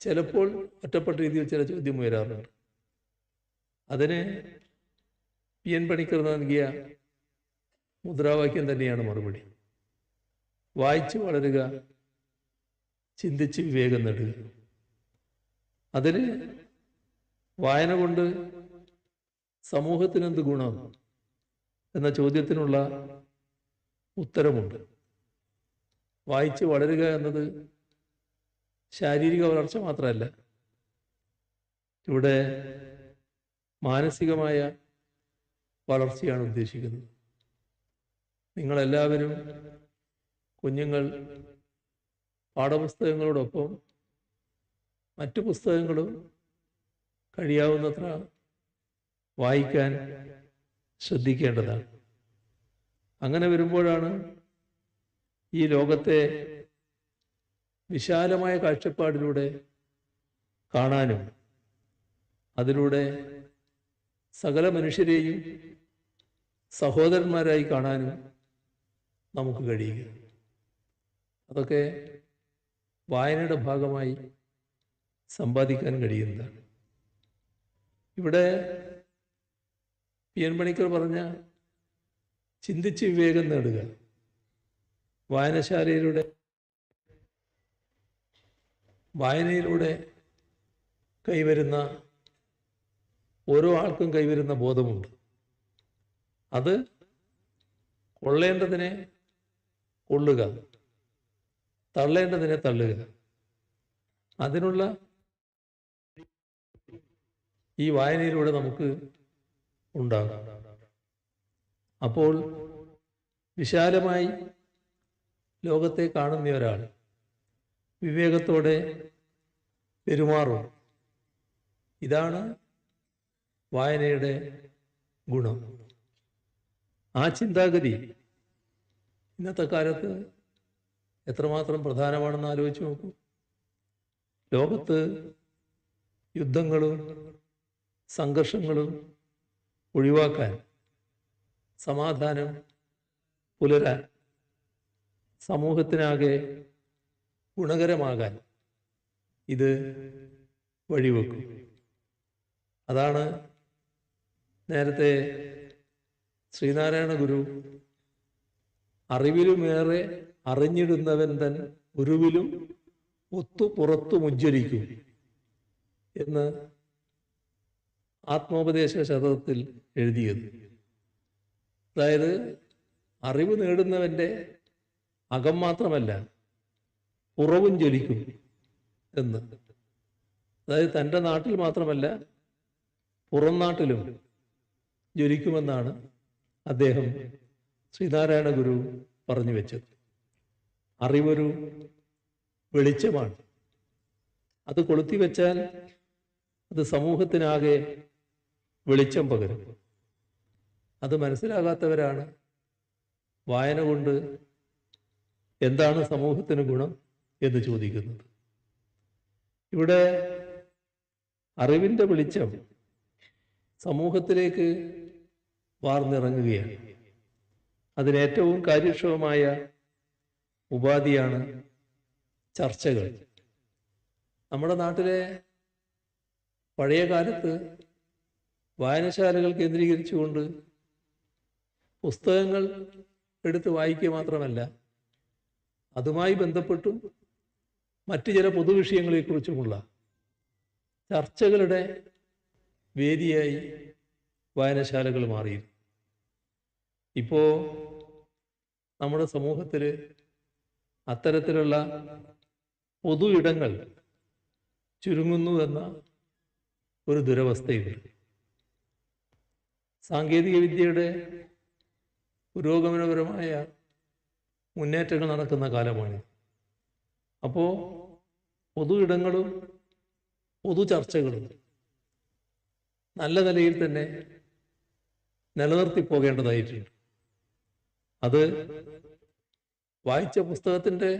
ചിലപ്പോൾ ഒറ്റപ്പെട്ട രീതിയിൽ ചില ചോദ്യം ഉയരാറുണ്ട്. അതിന് പി എൻ പണിക്കർ നൽകിയ മുദ്രാവാക്യം തന്നെയാണ് മറുപടി. വായിച്ചു വളരുക ചിന്തിച്ച് വിവേകം നേടുക. അതിന് വായന കൊണ്ട് സമൂഹത്തിന് എന്ത് ഗുണം എന്ന ചോദ്യത്തിനുള്ള ഉത്തരമുണ്ട്. വായിച്ച് വളരുക എന്നത് ശാരീരിക വളർച്ച മാത്രമല്ല ഇവിടെ മാനസികമായ വളർച്ചയാണ് ഉദ്ദേശിക്കുന്നത്. നിങ്ങളെല്ലാവരും കുഞ്ഞുങ്ങൾ പാഠപുസ്തകങ്ങളോടൊപ്പം മറ്റു പുസ്തകങ്ങളും കഴിയാവുന്നത്ര വായിക്കാൻ ശ്രദ്ധിക്കേണ്ടതാണ്. അങ്ങനെ വരുമ്പോഴാണ് ഈ ലോകത്തെ വിശാലമായ കാഴ്ചപ്പാടിലൂടെ കാണാനും അതിലൂടെ സകല മനുഷ്യരെയും സഹോദരന്മാരായി കാണാനും നമുക്ക് കഴിയുക. അതൊക്കെ വായനയുടെ ഭാഗമായി സമ്പാദിക്കാൻ കഴിയുന്നതാണ്. ഇവിടെ പി എൻ മണിക്കർ പറഞ്ഞ ചിന്തിച്ച് വിവേകം നേടുക. വായനശാലയിലൂടെ വായനയിലൂടെ കൈവരുന്ന ഓരോ ആൾക്കും കൈവരുന്ന ബോധമുണ്ട്. അത് കൊള്ളേണ്ടതിനെ കൊള്ളുക തള്ളേണ്ടതിനെ തള്ളുക. അതിനുള്ള ഈ വായനയിലൂടെ നമുക്ക് ഉണ്ടാകും. അപ്പോൾ വിശാലമായി ലോകത്തെ കാണുന്ന ഒരാൾ വിവേകത്തോടെ പെരുമാറും. ഇതാണ് വായനയുടെ ഗുണം. ആ ചിന്താഗതി ഇന്നത്തെ കാലത്ത് എത്രമാത്രം പ്രധാനമാണെന്ന് ആലോചിച്ച് നോക്കൂ. ലോകത്ത് യുദ്ധങ്ങളും സംഘർഷങ്ങളും ഒഴിവാക്കാൻ സമാധാനം പുലരാൻ സമൂഹത്തിനാകെ ഗുണകരമാകാൻ ഇത് വഴിവെക്കും. അതാണ് നേരത്തെ ശ്രീനാരായണ ഗുരു അറിവിലുമേറെ അറിഞ്ഞിടുന്നവൻ തൻ ഗുരുവിലും ഒത്തു പുറത്തു മുജ്ജരിക്കും എന്ന് ആത്മോപദേശ ശതത്തിൽ എഴുതിയത്. അതായത് അറിവ് നേടുന്നവന്റെ അകം മാത്രമല്ല പുറവും ജ്വലിക്കും എന്ന്. അതായത് തന്റെ നാട്ടിൽ മാത്രമല്ല പുറം നാട്ടിലും ജ്വലിക്കുമെന്നാണ് അദ്ദേഹം ശ്രീനാരായണ ഗുരു പറഞ്ഞു വെച്ചത്. അറിവൊരു വെളിച്ചമാണ്. അത് കൊളുത്തി വെച്ചാൽ അത് സമൂഹത്തിനാകെ വെളിച്ചം പകരും. അത് മനസ്സിലാകാത്തവരാണ് വായന കൊണ്ട് എന്താണ് സമൂഹത്തിന് ഗുണം? എന്ന് ചോദിക്കുന്നത്. ഇവിടെ അറിവിന്റെ വെളിച്ചം സമൂഹത്തിലേക്ക് വാർന്നിറങ്ങുകയാണ്. അതിനേറ്റവും കാര്യക്ഷമമായ ഉപാധിയാണ് ചർച്ചകൾ. നമ്മുടെ നാട്ടിലെ പഴയ കാലത്ത് വായനശാലകൾ കേന്ദ്രീകരിച്ചുകൊണ്ട് പുസ്തകങ്ങൾ എടുത്ത് വായിക്കുക മാത്രമല്ല അതുമായി ബന്ധപ്പെട്ടും മറ്റു ചില പൊതുവിഷയങ്ങളെക്കുറിച്ചുമുള്ള ചർച്ചകളുടെ വേദിയായി വായനശാലകൾ മാറിയിരുന്നു. ഇപ്പോൾ നമ്മുടെ സമൂഹത്തിൽ അത്തരത്തിലുള്ള പൊതു ഇടങ്ങൾ ചുരുങ്ങുന്നു എന്ന ഒരു ദുരവസ്ഥയുണ്ട്. സാങ്കേതിക വിദ്യയുടെ പുരോഗമനപരമായ മുന്നേറ്റങ്ങൾ നടക്കുന്ന കാലമാണ് അപ്പോൾ പൊതു ഇടങ്ങളും പൊതു ചർച്ചകളും നല്ല നിലയിൽ തന്നെ നിലനിർത്തി പോകേണ്ടതായിട്ടുണ്ട് അത് വായിച്ച പുസ്തകത്തിന്റെ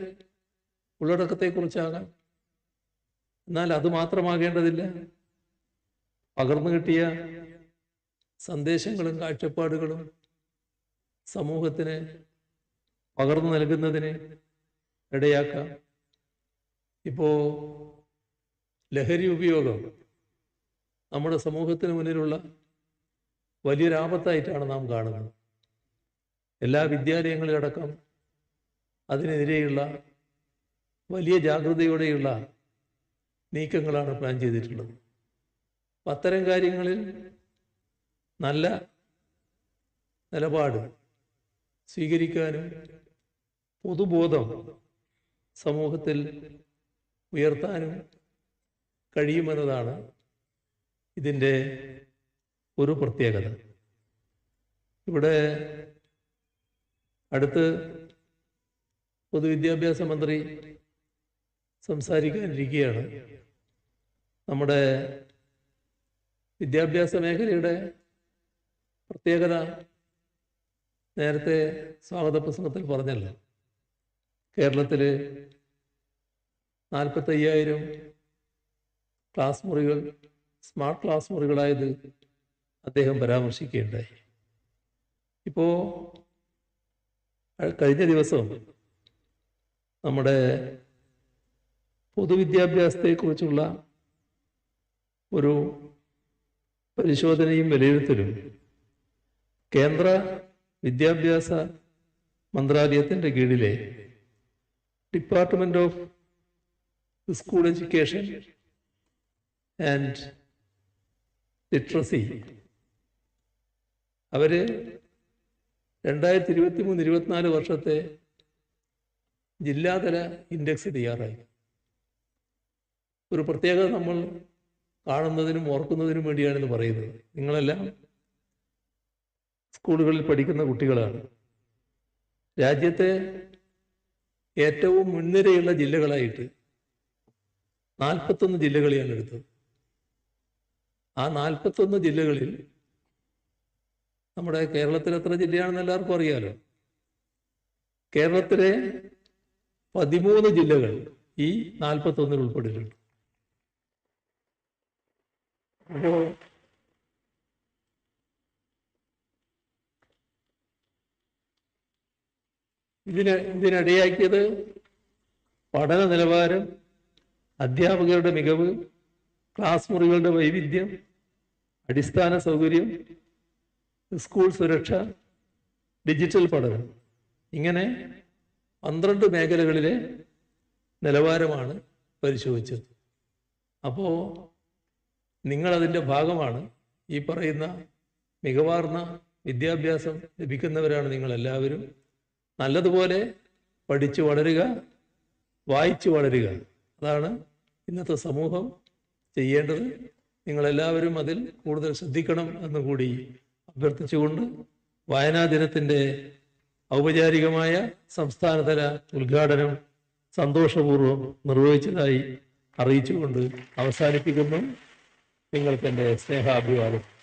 ഉള്ളടക്കത്തെക്കുറിച്ചാകാം. എന്നാൽ അത് മാത്രമാകേണ്ടതില്ല. പകർന്നു കിട്ടിയ സന്ദേശങ്ങളും കാഴ്ചപ്പാടുകളും സമൂഹത്തിന് പകർന്നു നൽകുന്നതിന് ഇടയാക്കാം. ഇപ്പോൾ ലഹരി ഉപയോഗം നമ്മുടെ സമൂഹത്തിന് മുന്നിലുള്ള വലിയൊരാപത്തായിട്ടാണ് നാം കാണുന്നത്. എല്ലാ വിദ്യാലയങ്ങളിലടക്കം അതിനെതിരെയുള്ള വലിയ ജാഗ്രതയോടെയുള്ള നീക്കങ്ങളാണ് പ്ലാൻ ചെയ്തിട്ടുള്ളത്. അത്തരം കാര്യങ്ങളിൽ നല്ല നിലപാട് സ്വീകരിക്കാനും പൊതുബോധം സമൂഹത്തിൽ ഉയർത്താനും കഴിയുമെന്നതാണ് ഇതിന്റെ ഒരു പ്രത്യേകത. ഇവിടെ അടുത്ത് പൊതുവിദ്യാഭ്യാസ മന്ത്രി സംസാരിക്കാനിരിക്കുകയാണ്. നമ്മുടെ വിദ്യാഭ്യാസ മേഖലയുടെ പ്രത്യേകത നേരത്തെ സ്വാഗത പ്രസംഗത്തിൽ പറഞ്ഞല്ലോ. കേരളത്തിൽ നാൽപ്പത്തയ്യായിരം ക്ലാസ് മുറികൾ സ്മാർട്ട് ക്ലാസ് മുറികളായത് അദ്ദേഹം പരാമർശിക്കുകയുണ്ടായി. ഇപ്പോൾ കഴിഞ്ഞ ദിവസം നമ്മുടെ പൊതുവിദ്യാഭ്യാസത്തെക്കുറിച്ചുള്ള ഒരു പരിശോധനയും വിലയിരുത്തലും കേന്ദ്ര വിദ്യാഭ്യാസ മന്ത്രാലയത്തിന്റെ കീഴിലെ department of school education and literacy അവർ രണ്ടായിരത്തി ഇരുപത്തി മൂന്ന് ഇരുപത്തിനാല് വർഷത്തെ ജില്ലാതല ഇൻഡെക്സ് തയ്യാറായി. ഒരു പ്രത്യേകത നമ്മൾ കാണുന്നതിനും ഓർക്കുന്നതിനും വേണ്ടിയാണെന്ന് പറയുന്നത്. നിങ്ങളെല്ലാം സ്കൂളുകളിൽ പഠിക്കുന്ന കുട്ടികളാണ്. രാജ്യത്തെ ഏറ്റവും മുൻനിരയുള്ള ജില്ലകളായിട്ട് നാൽപ്പത്തൊന്ന് ജില്ലകളെയാണ് എടുത്തത്. ആ നാൽപ്പത്തൊന്ന് ജില്ലകളിൽ നമ്മുടെ കേരളത്തിൽ എത്ര ജില്ലയാണെന്ന് എല്ലാവർക്കും അറിയാലോ. കേരളത്തിലെ പതിമൂന്ന് ജില്ലകൾ ഈ നാൽപ്പത്തൊന്നിൽ ഉൾപ്പെട്ടിട്ടുണ്ട്. ഇതിന് ഇതിനിടയാക്കിയത് പഠന നിലവാരം അധ്യാപകരുടെ മികവ് ക്ലാസ് മുറികളുടെ വൈവിധ്യം അടിസ്ഥാന സൗകര്യം സ്കൂൾ സുരക്ഷ ഡിജിറ്റൽ പഠനം. ഇങ്ങനെ പന്ത്രണ്ട് മേഖലകളിലെ നിലവാരമാണ് പരിശോധിച്ചത്. അപ്പോൾ നിങ്ങളതിന്റെ ഭാഗമാണ് ഈ പറയുന്ന മികവാർന്ന വിദ്യാഭ്യാസം ലഭിക്കുന്നവരാണ് നിങ്ങളെല്ലാവരും. നല്ലതുപോലെ പഠിച്ചു വളരുക വായിച്ചു വളരുക. അതാണ് ഇന്നത്തെ സമൂഹം ചെയ്യേണ്ടത് നിങ്ങളെല്ലാവരും അതിൽ കൂടുതൽ ശ്രദ്ധിക്കണം എന്ന് കൂടി അഭ്യർത്ഥിച്ചുകൊണ്ട് വായനാ ദിനത്തിന്റെ ഔപചാരികമായ സംസ്ഥാനതല ഉദ്ഘാടനം സന്തോഷപൂർവം നിർവഹിച്ചതായി അറിയിച്ചുകൊണ്ട് അവസാനിപ്പിക്കുന്നു. നിങ്ങൾക്ക് എന്റെ സ്നേഹാഭിവാദം.